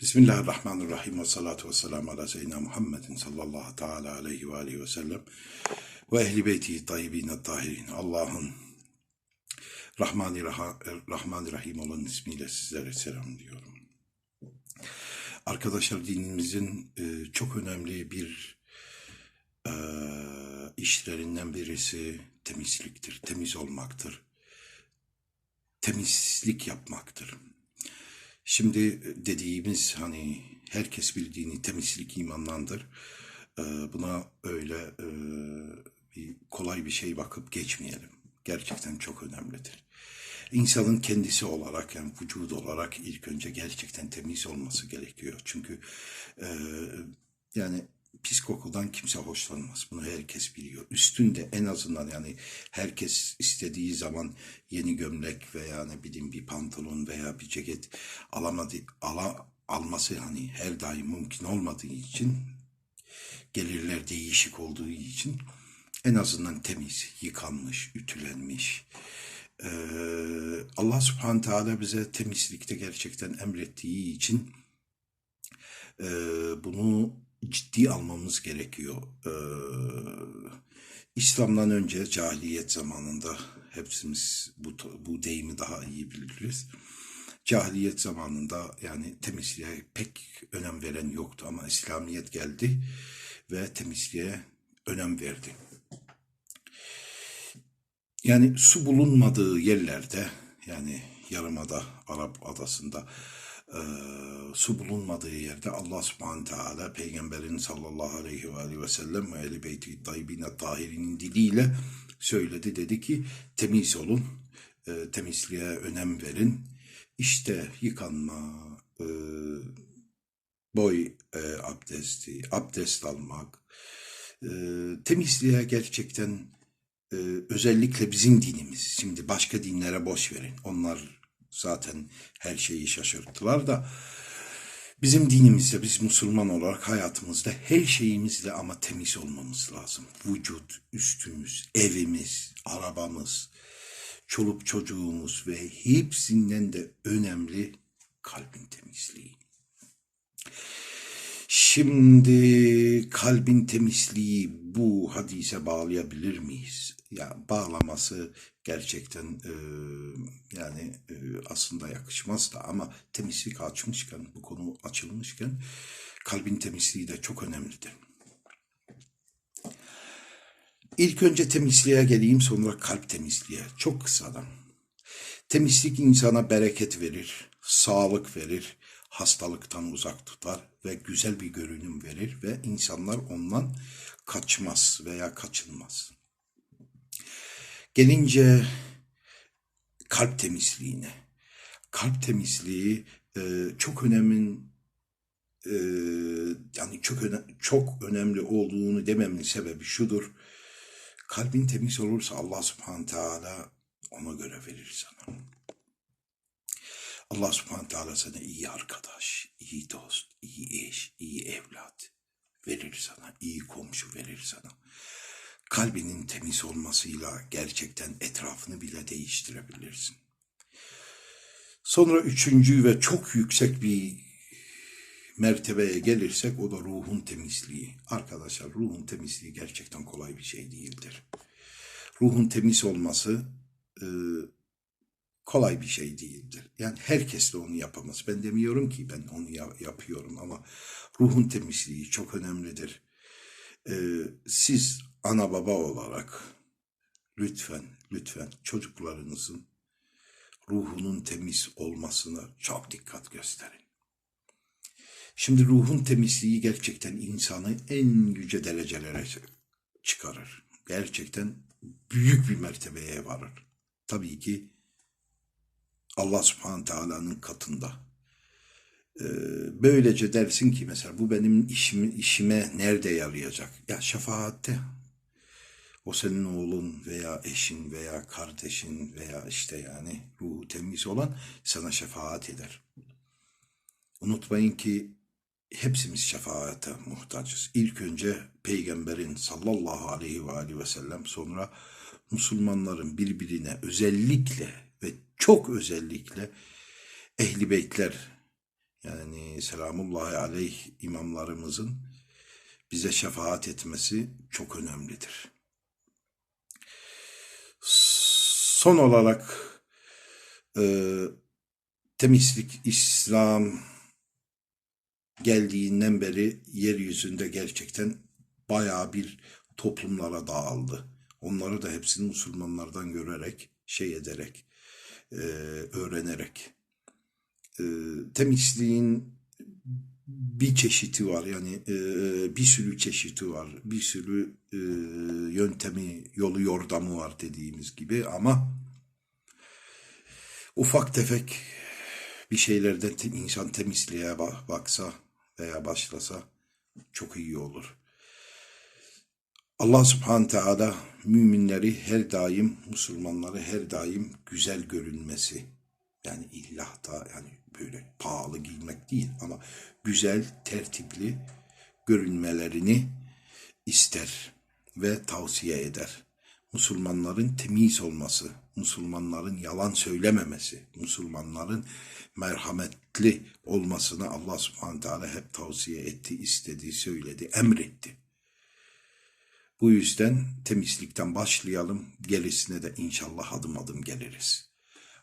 Bismillahirrahmanirrahim ve salatu ve selamu ala seyyidina Muhammedin sallallahu teala aleyhi ve aleyhi ve sellem ve ehli beyti tayyibine tahirin. Allah'ın Rahmani, Rahmani Rahim olan ismiyle sizlere selam diyorum. Arkadaşlar dinimizin e, çok önemli bir e, işlerinden birisi temizliktir, temiz olmaktır, temizlik yapmaktır. Şimdi dediğimiz hani herkes bildiğini temizlik imandandır. Ee, buna öyle e, bir kolay bir şey bakıp geçmeyelim. Gerçekten çok önemlidir. İnsanın kendisi olarak yani vücut olarak ilk önce gerçekten temiz olması gerekiyor. Çünkü e, yani pis kokudan kimse hoşlanmaz. Bunu herkes biliyor. Üstünde en azından yani herkes istediği zaman yeni gömlek veya ne bileyim bir pantolon veya bir ceket alamadı, ala, alması hani her daim mümkün olmadığı için gelirler değişik olduğu için en azından temiz, yıkanmış, ütülenmiş. Ee, Allah subhanahu teala bize temizlikte gerçekten emrettiği için e, bunu ciddi almamız gerekiyor. Ee, İslam'dan önce cahiliyet zamanında hepsimiz bu, bu deyimi daha iyi biliriz. Cahiliyet zamanında yani temizliğe pek önem veren yoktu ama İslamiyet geldi ve temizliğe önem verdi. Yani su bulunmadığı yerlerde yani Yarımada, Arap adasında e, su bulunmadığı yerde Allah subhanahu teala peygamberin sallallahu aleyhi ve aleyhi ve sellem ve ehl beyti tayyibine tahirinin diliyle söyledi. Dedi ki temiz olun, e, temizliğe önem verin. İşte yıkanma, e, boy e, abdesti, abdest almak, e, temizliğe gerçekten e, özellikle bizim dinimiz. Şimdi başka dinlere boş verin. Onlar zaten her şeyi şaşırttılar da bizim dinimizde biz Müslüman olarak hayatımızda her şeyimizle ama temiz olmamız lazım. Vücut, üstümüz, evimiz, arabamız, çoluk çocuğumuz ve hepsinden de önemli kalbin temizliği. Şimdi kalbin temizliği bu hadise bağlayabilir miyiz? Ya bağlaması gerçekten e, yani e, aslında yakışmaz da ama temizlik açmışken bu konu açılmışken kalbin temizliği de çok önemlidir. İlk önce temizliğe geleyim sonra kalp temizliğe. Çok kısadan. Temizlik insana bereket verir, sağlık verir, hastalıktan uzak tutar ve güzel bir görünüm verir ve insanlar ondan kaçmaz veya kaçınmaz. Gelince kalp temizliğine. Kalp temizliği e, çok önemin e, yani çok öne, çok önemli olduğunu dememin sebebi şudur. Kalbin temiz olursa Allah subhanahu teala ona göre verir sana. Allah subhanahu teala sana iyi arkadaş, iyi dost, iyi eş, iyi evlat verir sana, iyi komşu verir sana kalbinin temiz olmasıyla gerçekten etrafını bile değiştirebilirsin. Sonra üçüncü ve çok yüksek bir mertebeye gelirsek o da ruhun temizliği. Arkadaşlar ruhun temizliği gerçekten kolay bir şey değildir. Ruhun temiz olması e, kolay bir şey değildir. Yani herkes de onu yapamaz. Ben demiyorum ki ben onu ya- yapıyorum ama ruhun temizliği çok önemlidir. E, siz ana baba olarak lütfen lütfen çocuklarınızın ruhunun temiz olmasına çok dikkat gösterin. Şimdi ruhun temizliği gerçekten insanı en yüce derecelere çıkarır. Gerçekten büyük bir mertebeye varır. Tabii ki Allah subhanahu teala'nın katında. Ee, böylece dersin ki mesela bu benim işimi, işime nerede yarayacak? Ya şefaatte o senin oğlun veya eşin veya kardeşin veya işte yani ruhu temiz olan sana şefaat eder. Unutmayın ki hepsimiz şefaate muhtacız. İlk önce peygamberin sallallahu aleyhi ve aleyhi ve sellem sonra Müslümanların birbirine özellikle ve çok özellikle ehli beytler yani selamullahi aleyh imamlarımızın bize şefaat etmesi çok önemlidir. Son olarak e, temizlik İslam geldiğinden beri yeryüzünde gerçekten bayağı bir toplumlara dağıldı. Onları da hepsini Müslümanlardan görerek, şey ederek, e, öğrenerek. E, temizliğin bir çeşidi var yani e, bir sürü çeşidi var, bir sürü e, yöntemi, yolu yordamı var dediğimiz gibi ama ufak tefek bir şeylerden insan temizliğe ba- baksa veya başlasa çok iyi olur. Allah subhanahu teala müminleri her daim, Müslümanları her daim güzel görünmesi. Yani illah da yani böyle pahalı giymek değil ama güzel, tertipli görünmelerini ister ve tavsiye eder. Müslümanların temiz olması, Müslümanların yalan söylememesi, Müslümanların merhametli olmasını Allah subhanahu teala hep tavsiye etti, istedi, söyledi, emretti. Bu yüzden temizlikten başlayalım. Gerisine de inşallah adım adım geliriz.